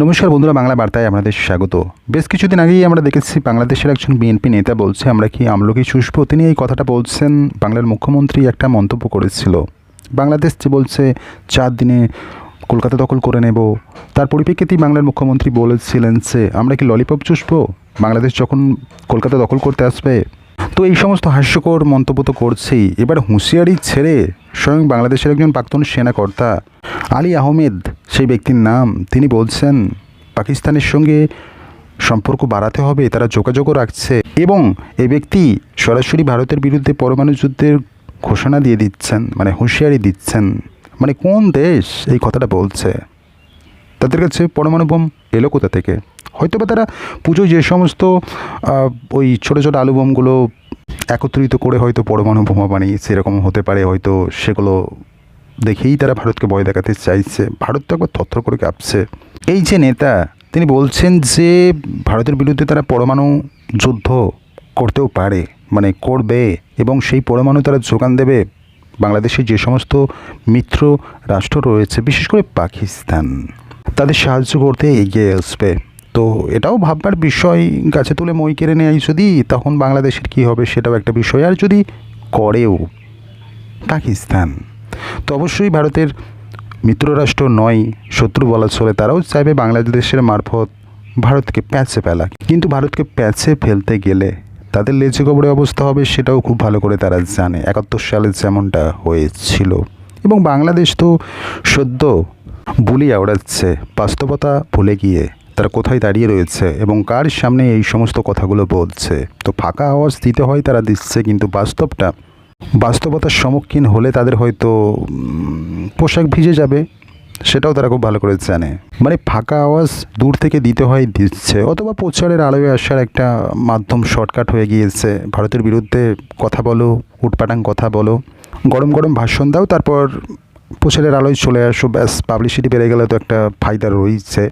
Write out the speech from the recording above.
নমস্কার বন্ধুরা, বাংলা বার্তায় আপনাদের স্বাগত। বেশ কিছুদিন আগেই আমরা দেখেছি বাংলাদেশের একজন বিএনপি নেতা বলছে, আমরা কি আমলকি চুষবো? তিনি এই কথাটা বলছেন, বাংলার মুখ্যমন্ত্রী একটা মন্তব্য করেছিল। বাংলাদেশ যে বলছে, চার দিনে কলকাতা দখল করে নেব। তার পরিপ্রেক্ষিতেই বাংলার মুখ্যমন্ত্রী বলেছিলেন যে, আমরা কি ললিপপ চুষবো? বাংলাদেশ যখন কলকাতা দখল করতে আসবে তো এই সমস্ত হাস্যকর মন্তব্য তো করছেই। এবার হুঁশিয়ারি ছেড়ে স্বয়ং বাংলাদেশের একজন প্রাক্তন সেনাকর্তা আলী আহমেদ, সেই ব্যক্তির নাম, তিনি বলছেন, পাকিস্তানের সঙ্গে সম্পর্ক বাড়াতে হবে, তারা যোগাযোগও রাখছে। এবং এই ব্যক্তি সরাসরি ভারতের বিরুদ্ধে পরমাণু যুদ্ধের ঘোষণা দিয়ে দিচ্ছেন মানে হুঁশিয়ারি দিচ্ছেন। মানে কোন দেশ এই কথাটা বলছে? তাদের কাছে পরমাণু বোম এলো কোথা থেকে? হয়তো বা তারা পুজোয় যে সমস্ত ওই ছোটো ছোটো আলু বোমগুলো একত্রিত করে হয়তো পরমাণু বোমা বানিয়েছে এরকম হতে পারে, হয়তো সেগুলো দেখেই তারা ভারতকে ভয় দেখাতে চাইছে। ভারত তো একবার থরথর করে কাঁপছে। এই যে নেতা, তিনি বলছেন যে ভারতের বিরুদ্ধে তারা পরমাণু যুদ্ধ করতেও পারে মানে করবে এবং সেই পরমাণু তারা যোগান দেবে। বাংলাদেশের যে সমস্ত মিত্র রাষ্ট্র রয়েছে, বিশেষ করে পাকিস্তান, তাদের সাহায্য করতে এগিয়ে আসবে। তো এটাও ভাববার বিষয়, গাছে তুলে মই কেড়ে নেয় যদি, তখন বাংলাদেশের কী হবে সেটাও একটা বিষয়। আর যদি করেও, পাকিস্তান। তো অবশ্যই ভারতের মিত্ররাষ্ট্র নয়, শত্রু বলা চলে, তারাও চাইবে বাংলাদেশের মারফত ভারতকে প্যাঁচে ফেলা কিন্তু ভারতকে প্যাঁচে ফেলতে গেলে তাদের লেজে কবরে অবস্থা হবে সেটাও খুব ভালো করে তারা জানে। একাত্তর সালে যেমনটা হয়েছিল। এবং বাংলাদেশ তো সদ্য বুলি আওড়াচ্ছে বাস্তবতা ভুলে গিয়ে। তারা কোথায় দাঁড়িয়ে রয়েছে এবং কার সামনে এই সমস্ত কথাগুলো বলছে। তো ফাঁকা আওয়াজ দিতে হয় তারা দিচ্ছে, কিন্তু বাস্তবটা, বাস্তবতার সম্মুখীন হলে তাদের হয়তো পোশাক ভিজে যাবে, সেটাও তারা খুব ভালো করে জানে। মানে ফাঁকা আওয়াজ দূর থেকে দিতে হয়, দিচ্ছে, অথবা প্রচারের আলোয় আসার একটা মাধ্যম শর্টকাট হয়ে গিয়েছে। ভারতের বিরুদ্ধে কথা বলো, উটপাটাং কথা বলো, গরম গরম ভাষণ দাও, তারপর প্রচারের আলোয় চলে আসো, ব্যাস পাবলিসিটি বেড়ে গেলে তো একটা ফায়দা রয়েছে।